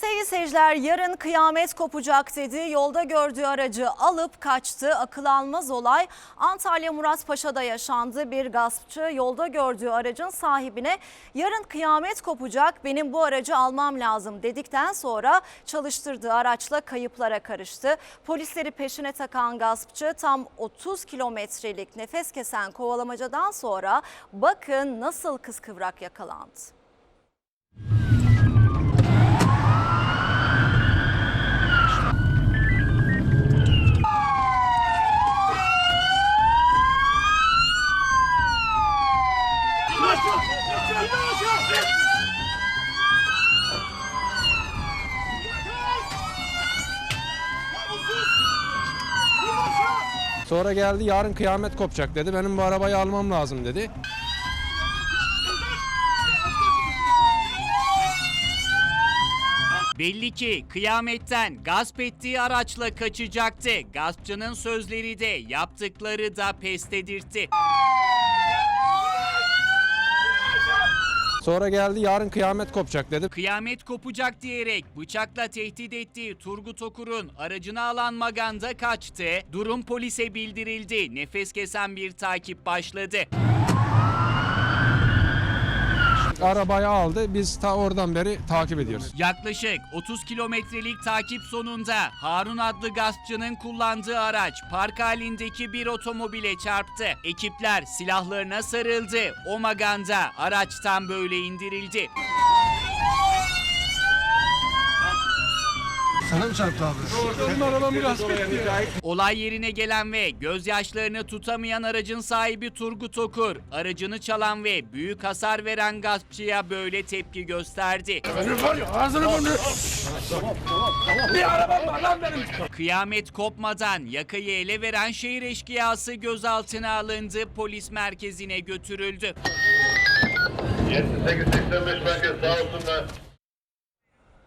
Sevgili seyirciler yarın kıyamet kopacak dedi. Yolda gördüğü aracı alıp kaçtı. Akıl almaz olay Antalya Muratpaşa'da yaşandı. Bir gaspçı yolda gördüğü aracın sahibine yarın kıyamet kopacak benim bu aracı almam lazım dedikten sonra çalıştırdığı araçla kayıplara karıştı. Polisleri peşine takan gaspçı tam 30 kilometrelik nefes kesen kovalamacadan sonra bakın nasıl kıskıvrak yakalandı. Sonra geldi yarın kıyamet kopacak dedi. Benim bu arabayı almam lazım dedi. Belli ki kıyametten gasp ettiği araçla kaçacaktı. Gaspçının sözleri de yaptıkları da pes dedirtti. Sonra geldi yarın kıyamet kopacak dedi. Kıyamet kopacak diyerek bıçakla tehdit ettiği Turgut Okur'un aracını alan Maganda kaçtı. Durum polise bildirildi. Nefes kesen bir takip başladı. Arabayı aldı. Biz ta oradan beri takip ediyoruz. Yaklaşık 30 kilometrelik takip sonunda Harun adlı gaspçının kullandığı araç park halindeki bir otomobile çarptı. Ekipler silahlarına sarıldı. O maganda araçtan böyle indirildi. Sana mı çarptı abi? Olay yerine gelen ve gözyaşlarını tutamayan aracın sahibi Turgut Okur, aracını çalan ve büyük hasar veren gaspçıya böyle tepki gösterdi. Kıyamet kopmadan yakayı ele veren şehir eşkıyası gözaltına alındı, polis merkezine götürüldü. 7885 merkez sağ olsunlar.